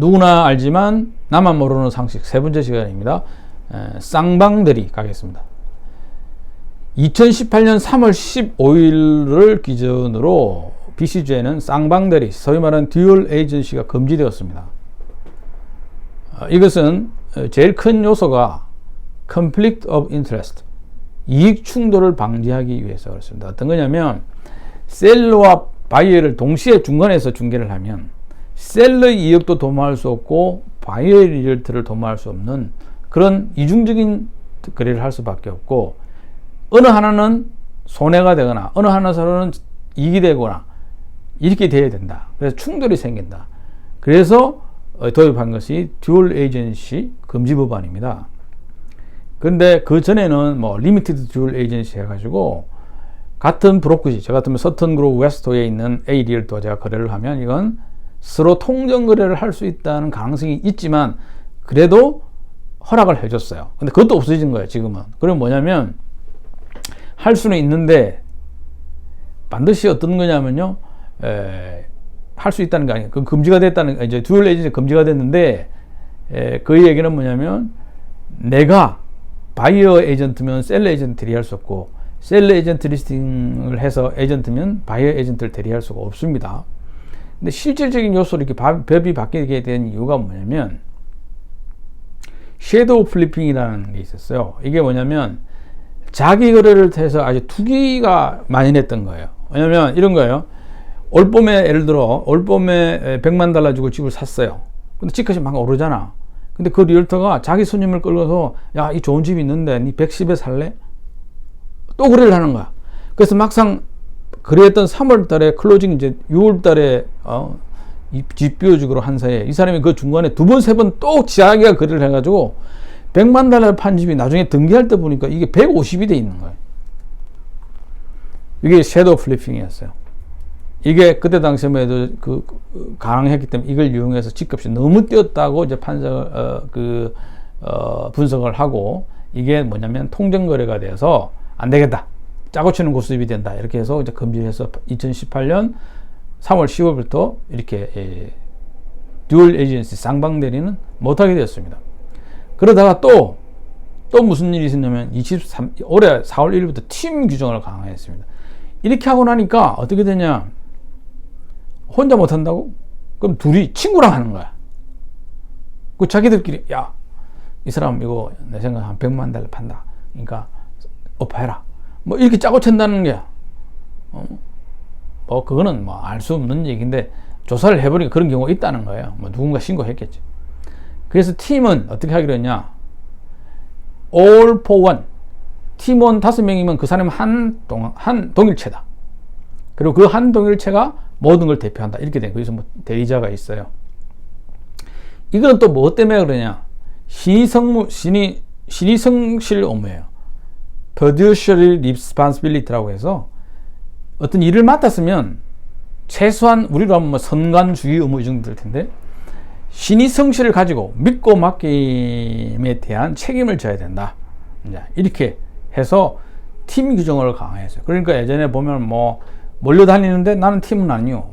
누구나 알지만 나만 모르는 상식 세 번째 시간입니다. 에, 쌍방대리 가겠습니다. 2018년 3월 15일을 기준으로 BCG에는 쌍방대리, 소위 말하는 듀얼 에이전시가 금지되었습니다. 어, 이것은 어, 제일 큰 요소가 conflict of interest, 이익 충돌을 방지하기 위해서 그렇습니다. 어떤 거냐면 셀러와 바이어를 동시에 중간에서 중개를 하면 셀러의 이익도 도모할 수 없고 바이어의 리얼트를 도모할 수 없는 그런 이중적인 거래를 할 수밖에 없고 어느 하나는 손해가 되거나 어느 하나서는 이익이 되거나 이렇게 돼야 된다. 그래서 충돌이 생긴다. 그래서 어, 도입한 것이 듀얼 에이전시 금지 법안입니다. 그런데 그 전에는 뭐 리미티드 듀얼 에이전시 해가지고 같은 브로커지, 저 같으면 서턴 그룹 웨스토에 있는 A 리얼토와 제가 거래를 하면 이건 서로 통정 거래를 할 수 있다는 가능성이 있지만 그래도 허락을 해줬어요. 근데 그것도 없어진 거예요, 지금은. 그럼 뭐냐면 할 수는 있는데 반드시 어떤 거냐면요, 할 수 있다는 게 아니에요. 그 금지가 됐다는 이제 듀얼 에이전시 금지가 됐는데 에, 그 얘기는 뭐냐면 내가 바이어 에이전트면 셀러 에이전트 대리할 수 없고 셀러 에이전트 리스팅을 해서 에이전트면 바이어 에이전트를 대리할 수가 없습니다. 근데 실질적인 요소로 이렇게 법이 바뀌게 된 이유가 뭐냐면 섀도우 플리핑이라는 게 있었어요. 이게 뭐냐면 자기 거래를 해서 아주 투기가 많이 냈던 거예요. 왜냐면 이런 거예요. 올 봄에 예를 들어 올 봄에 100만 달러 주고 집을 샀어요. 근데 집값이 막 오르잖아. 근데 그 리얼터가 자기 손님을 끌어서 야, 이 좋은 집이 있는데 니 110에 살래? 또 거래를 하는 거야. 그래서 막상 그랬던 3월 달에 클로징 이제 6월 달에 어, 집 비워주기로 한 사이에 이 사람이 그 중간에 두 번, 세 번또 자기가 거래를 해가지고 100만 달러 판 집이 나중에 등기할 때 보니까 이게 150이 돼 있는 거예요. 이게 섀도우 플리핑이었어요. 이게 그때 당시에만 해도 그, 그 가능했기 때문에 이걸 이용해서 집값이 너무 뛰었다고 이제 판석, 어, 그, 어, 분석을 하고 이게 뭐냐면 통정 거래가 돼서 안 되겠다. 짜고 치는 고수입이 된다. 이렇게 해서 이제 금지해서 2018년 3월 10월부터 이렇게 예, 듀얼 에이전시 쌍방 대리는 못하게 되었습니다. 그러다가 또, 또 무슨 일이 있었냐면 23, 올해 4월 1일부터 팀 규정을 강화했습니다. 이렇게 하고 나니까 어떻게 되냐. 혼자 못한다고? 그럼 둘이 친구랑 하는 거야. 그 자기들끼리, 야, 이 사람 이거 내 생각 한 100만 달러 판다. 그러니까 오파해라. 뭐 이렇게 짜고 친다는 게, 어? 뭐 그거는 뭐 알 수 없는 얘기인데 조사를 해보니까 그런 경우가 있다는 거예요. 뭐 누군가 신고했겠지. 그래서 팀은 어떻게 하기로 했냐? all for one. 팀원 다섯 명이면 그 사람은 한, 동, 한 동일체다. 그리고 그 한 동일체가 모든 걸 대표한다. 이렇게 된 거기서 뭐 대리자가 있어요. 이거는 또뭐 때문에 그러냐? 신의 성무, 신의, 신의 성실 업무예요. Fiduciary responsibility라고 해서 어떤 일을 맡았으면 최소한 우리로 하면 뭐 선관주의 의무 이 정도 될 텐데 신의 성실을 가지고 믿고 맡김에 대한 책임을 져야 된다. 이렇게 해서 팀 규정을 강화했어요. 그러니까 예전에 보면 뭐 몰려다니는데 나는 팀은 아니요.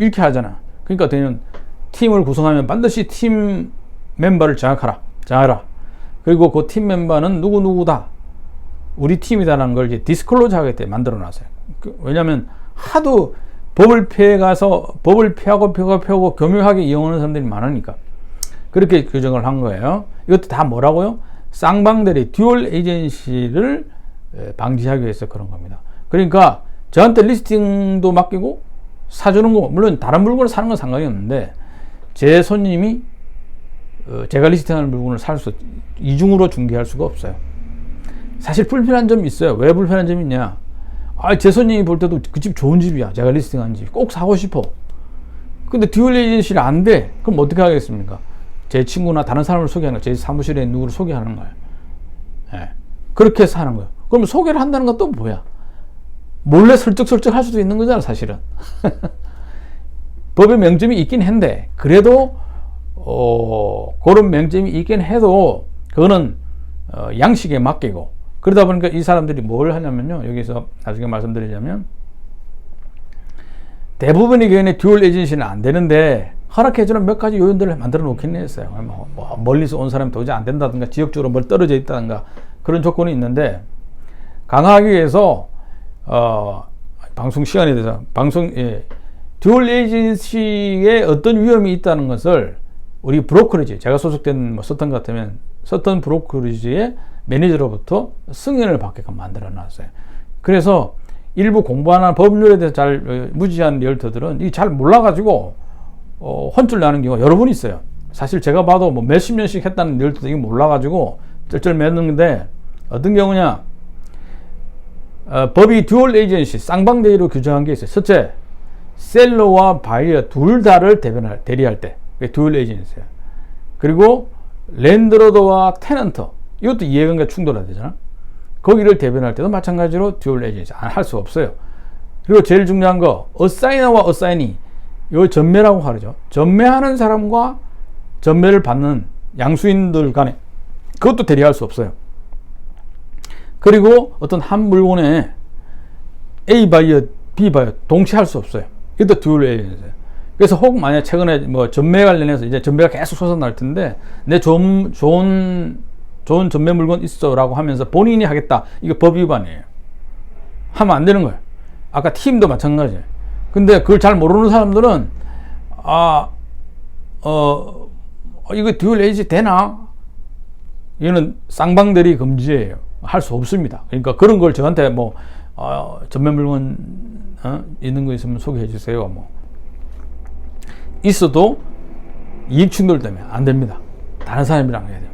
이렇게 하잖아. 그러니까 되는 팀을 구성하면 반드시 팀 멤버를 정확하라. 정하라. 그리고 그 팀 멤버는 누구누구다. 우리 팀이다라는 걸 이제 디스클로즈 하게 때 만들어 놨어요. 그, 왜냐면 하도 법을 피해 가서 법을 피하고 피하고 피하고 교묘하게 이용하는 사람들이 많으니까 그렇게 규정을 한 거예요. 이것도 다 뭐라고요? 쌍방대리 듀얼 에이전시를 방지하기 위해서 그런 겁니다. 그러니까 저한테 리스팅도 맡기고 사주는 거 물론 다른 물건을 사는 건 상관이 없는데 제 손님이 어, 제가 리스팅하는 물건을 살 수 이중으로 중개할 수가 없어요. 사실 불편한 점이 있어요. 왜 불편한 점이 있냐? 아, 제 손님이 볼 때도 그 집 좋은 집이야. 제가 리스팅한 집. 꼭 사고 싶어. 근데 듀얼 에이전시는 안 돼. 그럼 어떻게 하겠습니까? 제 친구나 다른 사람을 소개하는 거예요. 제 사무실에 누구를 소개하는 거예요. 예. 그렇게 해서 하는 거예요. 그럼 소개를 한다는 건 또 뭐야? 몰래 설득설득 할 수도 있는 거잖아, 사실은. 법의 명점이 있긴 한데, 그래도, 어, 그런 명점이 있긴 해도, 그거는, 어, 양식에 맡기고, 그러다 보니까 이 사람들이 뭘 하냐면요. 여기서 나중에 말씀드리자면, 대부분의 경우에 듀얼 에이전시는 안 되는데, 허락해주는 몇 가지 요인들을 만들어 놓긴 했어요. 뭐, 뭐 멀리서 온 사람이 도저히 안 된다든가, 지역적으로 뭘 떨어져 있다든가, 그런 조건이 있는데, 강화하기 위해서, 어, 방송 시간에 대해서, 방송, 예, 듀얼 에이전시에 어떤 위험이 있다는 것을 우리 브로커리지, 제가 소속된 뭐 서턴 같으면 서턴 브로커리지의 매니저로부터 승인을 받게끔 만들어 놨어요. 그래서 일부 공부하는 법률에 대해서 잘 어, 무지한 리얼터들은 이 잘 몰라가지고 어, 혼쭐 나는 경우가 여러 번 있어요. 사실 제가 봐도 뭐 몇십 년씩 했다는 리얼터도 이게 몰라가지고 쩔쩔 매는데 어떤 경우냐 어, 법이 듀얼 에이전시 쌍방대리로 규정한 게 있어요. 첫째, 셀러와 바이어 둘 다를 대변할, 대리할 때 듀얼 에이전시예요. 그리고 랜드로더와 테넌터 이것도 이해관계 충돌해야 되잖아. 거기를 대변할 때도 마찬가지로 듀얼 에이전시 할 수 없어요. 그리고 제일 중요한 거 어사이너와 어사이니 요 전매라고 하죠. 전매하는 사람과 전매를 받는 양수인들 간에 그것도 대리할 수 없어요. 그리고 어떤 한 물건에 A 바이어, B 바이어 동시에 할 수 없어요. 이것도 듀얼 에이전시예요. 그래서 혹 만약 최근에 뭐 전매 관련해서 이제 전매가 계속 솟아날 텐데 내 좋은 좋은 좋은 전매 물건 있어라고 하면서 본인이 하겠다. 이거 법 위반이에요. 하면 안 되는 거예요. 아까 팀도 마찬가지예요. 근데 그걸 잘 모르는 사람들은 아, 어, 이거 듀얼 에이지 되나? 이거는 쌍방대리 금지예요. 할 수 없습니다. 그러니까 그런 걸 저한테 뭐 어, 전매 물건 어, 있는 거 있으면 소개해 주세요. 뭐 있어도 이익 충돌 때문에 안 됩니다. 다른 사람이랑 해야 돼요.